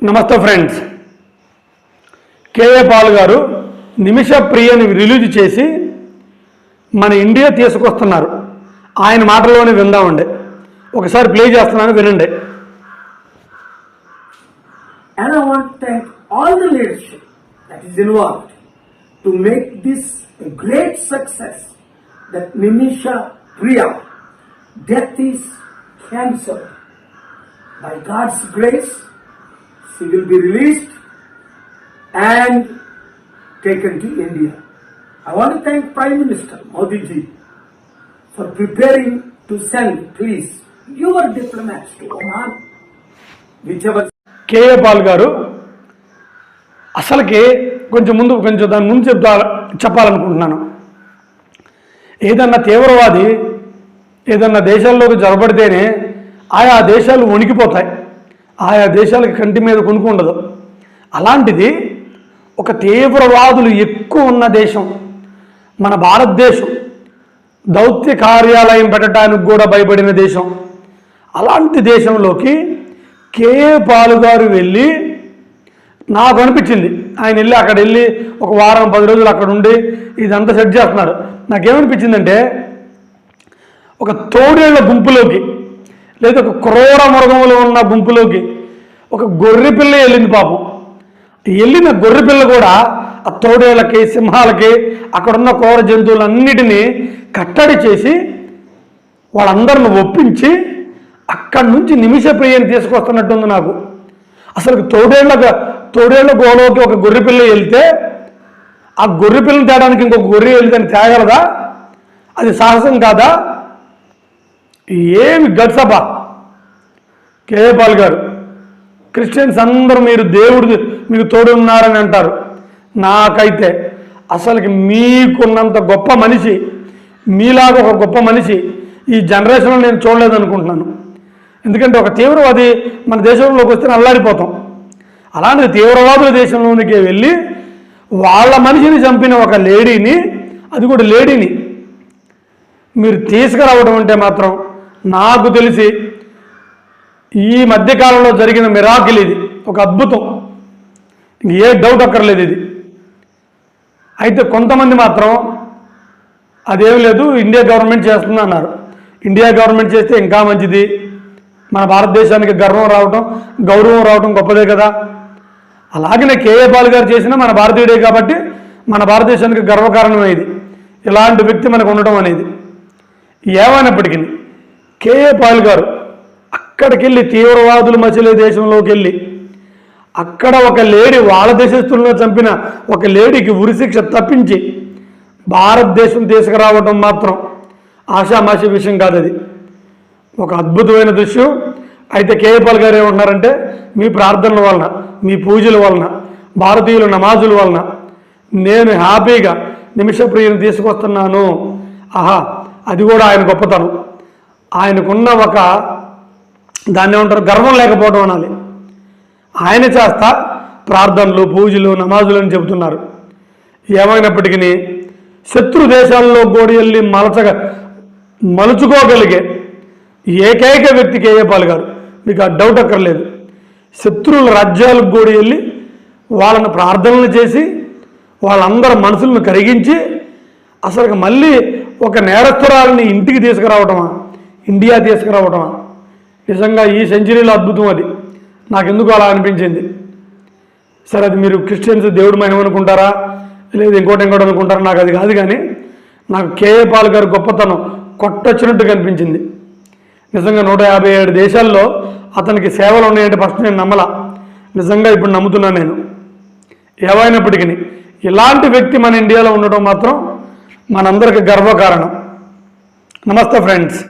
నమస్తే friends KA పాల్ గారు నిమిష ప్రియని రిలీజ్ చేసి మన ఇండియా తీసుకొస్తున్నారు ఆయన మాటల్లోనే విందామండి ఒకసారి ప్లే చేస్తున్నాను వినండి And I want to thank all the leadership that is involved to make this a great success. That Nimisha Priya, death is cancelled. By God's grace, she will be released and taken to India. I want to thank Prime Minister Modi ji for preparing to send, please, your diplomats to Oman, whichever K Paul Paul అసలుకి కొంచెం ముందు కొంచెం దాని ముందు చెప్తా చెప్పాలనుకుంటున్నాను ఏదన్నా తీవ్రవాది ఏదన్నా దేశాల్లోకి జొరబడితేనే ఆయా దేశాలు వణికిపోతాయి ఆయా దేశాలకి కంటి మీద కొనుక్కు ఉండదు. అలాంటిది ఒక తీవ్రవాదులు ఎక్కువ ఉన్న దేశం మన భారతదేశం దౌత్య కార్యాలయం పెట్టడానికి కూడా భయపడిన దేశం. అలాంటి దేశంలోకి కే. పాలు గారు వెళ్ళి నాకు అనిపించింది. ఆయన వెళ్ళి అక్కడ వెళ్ళి ఒక వారం పది రోజులు అక్కడ ఉండి ఇదంతా సెట్ చేస్తున్నారు నాకేమనిపించిందంటే ఒక తోడేళ్ళ గుంపులోకి లేదా ఒక క్రూర మృగములు ఉన్న గుంపులోకి ఒక గొర్రె పిల్ల వెళ్ళింది పాపం. వెళ్ళిన గొర్రె పిల్ల కూడా ఆ తోడేళ్ళకి సింహాలకి అక్కడున్న క్రూర జంతువులన్నిటినీ కట్టడి చేసి వాళ్ళందరిని ఒప్పించి అక్కడి నుంచి నిమిష ప్రియని తీసుకొస్తున్నట్టుంది నాకు. అసలు తోడేళ్ళ తోడేళ్ళ గోలోకి ఒక గొర్రె పిల్ల వెళ్తే ఆ గొర్రె పిల్లని తేడానికి ఇంకొక గొర్రె వెళ్తే తేగలదా? అది సాహసం కాదా? ఏమి గడ్సభ? కేపాల్ గారు క్రిస్టియన్స్ అందరూ మీరు దేవుడు మీకు తోడు ఉన్నారని అంటారు. నాకైతే అసలుకి మీకున్నంత గొప్ప మనిషి మీలాగా ఒక గొప్ప మనిషి ఈ జనరేషన్లో నేను చూడలేదనుకుంటున్నాను ఎందుకంటే ఒక తీవ్రవాది మన దేశంలోకి వస్తే అల్లాడిపోతాం అలాంటి తీవ్రవాదుల దేశంలోనికి వెళ్ళి వాళ్ళ మనిషిని చంపిన ఒక లేడీని అది కూడా లేడీని మీరు తీసుకురావడం అంటే మాత్రం నాకు తెలిసి ఈ మధ్యకాలంలో జరిగిన మిరాకిల్ ఇది. ఒక అద్భుతం. ఇంక ఏ డౌట్ అక్కర్లేదు ఇది. అయితే కొంతమంది మాత్రం అదేం లేదు ఇండియా గవర్నమెంట్ చేస్తుంది అన్నారు. ఇండియా గవర్నమెంట్ చేస్తే ఇంకా మంచిది. మన భారతదేశానికి గర్వం రావటం గౌరవం రావటం గొప్పదే కదా. అలాగనే కేఏ పాల్ గారు చేసిన మన భారతీయుడే కాబట్టి మన భారతదేశానికి గర్వకారణం ఇది. ఇలాంటి వ్యక్తి మనకు ఉండటం అనేది. ఏమైనప్పటికీ కేఏ పాల్ గారు అక్కడికి వెళ్ళి తీవ్రవాదులు మసిలే దేశంలోకి వెళ్ళి అక్కడ ఒక లేడీ వాళ్ళ దేశస్తులను చంపిన ఒక లేడీకి ఉరిశిక్ష తప్పించి భారతదేశం తీసుకురావడం మాత్రం ఆషామాషి విషయం కాదు అది ఒక అద్భుతమైన దృశ్యం. అయితే కేఏపాల్ గారు ఏమంటున్నారంటే మీ ప్రార్థనల వలన మీ పూజల వలన భారతీయుల నమాజుల వలన నేను హ్యాపీగా నిమిషప్రియను తీసుకొస్తున్నాను. ఆహా అది కూడా ఆయన గొప్పతనం. ఆయనకున్న ఒక దాన్ని ఏమంటారు? గర్వం లేకపోవడం అనాలి. ఆయన చేస్తా ప్రార్థనలు పూజలు నమాజులు అని చెబుతున్నారు. ఏమైనప్పటికీ శత్రు దేశాల్లో గోడి వెళ్ళి మలచగ మలుచుకోగలిగే ఏకైక వ్యక్తి కేఏపాల్ గారు. మీకు ఆ డౌట్ అక్కర్లేదు. శత్రువుల రాజ్యాలకు గోడి వెళ్ళి వాళ్ళని ప్రార్థనలు చేసి వాళ్ళందరి మనసులను కరిగించి అసలు మళ్ళీ ఒక నేరస్తురాలని ఇంటికి తీసుకురావటమా? ఇండియా తీసుకురావటం నిజంగా ఈ సెంచరీలో అద్భుతం అది. నాకెందుకు అలా అనిపించింది? సరే అది మీరు క్రిస్టియన్స్ దేవుడు మహిమ అనుకుంటారా? లేదు ఇంకోటి ఇంకోటి అనుకుంటారా? నాకు అది కాదు కానీ నాకు కేఏ పాల్ గారు గొప్పతనం కొట్టొచ్చినట్టు కనిపించింది. నిజంగా నూట యాభై ఏడు దేశాల్లో అతనికి సేవలు ఉన్నాయంటే ఫస్ట్ నేను నమ్మలా. నిజంగా ఇప్పుడు నమ్ముతున్నాను నేను. ఏమైనప్పటికీ ఇలాంటి వ్యక్తి మన ఇండియాలో ఉండడం మాత్రం మనందరికి గర్వకారణం. నమస్తే ఫ్రెండ్స్.